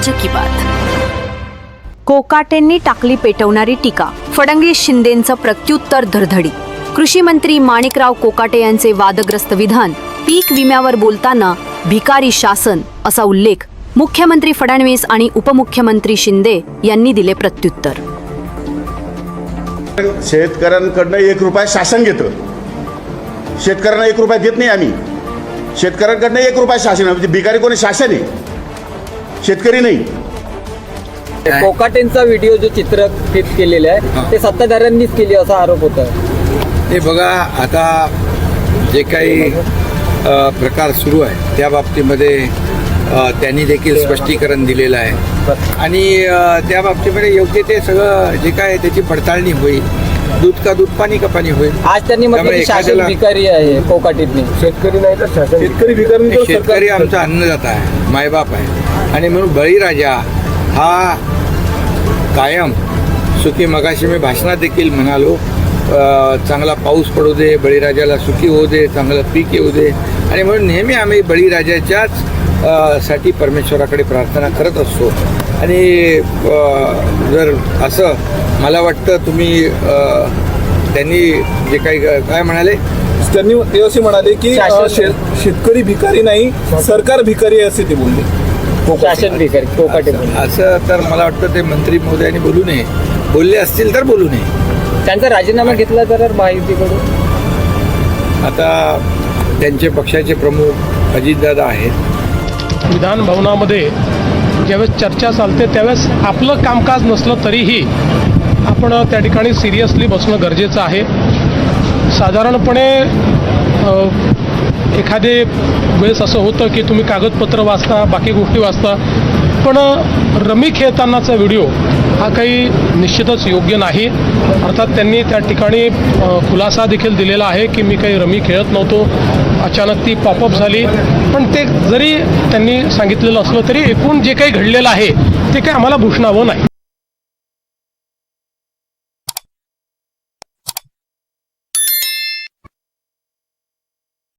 राज्य की बात. कोकाटेंनी टाकली पेटवणारी टीका. फडणवीस शिंदेचं प्रत्युत्तर धडधडी कृषी मंत्री माणिकराव कोकाटे यांचे वादग्रस्त विधान पीक विम्यावर बोलताना भिकारी शासन असा उल्लेख मुख्यमंत्री फडणवीस आणि उपमुख्यमंत्री शिंदे यांनी दिले प्रत्युत्तर. शेतकऱ्यांकडनं एक रुपया शासन घेतं. शेतकऱ्यांना एक रुपया देत नाही आम्ही. शेतकऱ्यांकडनं एक रुपया शासन म्हणजे भिकारी कोणी शासन आहे? शेतकरी नाही. कोकाटेंचा व्हिडिओ जो चित्रफित केलेला आहे ते सत्ताधाऱ्यांनीच केली असा आरोप होता हे बघा आता जे काही प्रकार सुरू आहे त्या बाबतीमध्ये त्यांनी देखील स्पष्टीकरण दिलेलं आहे. आणि त्या बाबतीमध्ये योग्य ते सगळं जे काय त्याची पडताळणी होईल. दूध का दूध पाणी का पाणी होईल? आज त्यांनी म्हटलं त्यामुळे की शासन एखाद्याला- भिकारी आहे कोकाटेंनी शेतकरी नाही तर शासन शेतकरी भिकारी शेतकरी आमचा अन्नदाता आहे मायबाप आहे. आणि म्हणून बळीराजा हा कायम सुखी मगाशी मी भाषणात देखील म्हणालो अ, चांगला पाऊस पडू दे बळीराजाला सुखी होऊ दे चांगलं पीक येऊ दे. आणि म्हणून नेहमी आम्ही बळीराजाच्याच साठी परमेश्वराकडे प्रार्थना करत असतो. आणि जर असं मला वाटतं तुम्ही त्यांनी जे काही काय म्हणाले? त्यांनी ते असे म्हणाले की शेतकरी भिकारी नाही सरकार भिकारी आहे असे ते बोलले. शासन भिकारी कोकाटे असं तर मला वाटतं ते मंत्री महोदयांनी बोलू नये. बोलले असतील तर बोलू नये. त्यांचा राजीनामा घेतला तर माहितीकडून? आता त्यांचे पक्षाचे प्रमुख अजितदादा आहेत. विधान भवनामध्ये ज्यावेळेस चर्चा चालते त्यावेळेस आपलं कामकाज नसलं तरीही आपण त्या ठिकाणी सिरियसली बसणं गरजेचं आहे. साधारणपणे एखादे वेळेस असं होतं की तुम्ही कागदपत्र वाचता बाकी गोष्टी वाचता पण रमी खेळतानाचा व्हिडिओ हा काही निश्चितच योग्य नाही. अर्थात त्यांनी त्या ठिकाणी खुलासा देखील दिलेला आहे की मी काही रमी खेळत नव्हतो. अचानक ती पॉपअप झाली. पण ते जरी त्यांनी सांगितलेलं असलं तरी एकूण जे काही घडलेलं आहे ते काही आम्हाला भूषणावं नाही.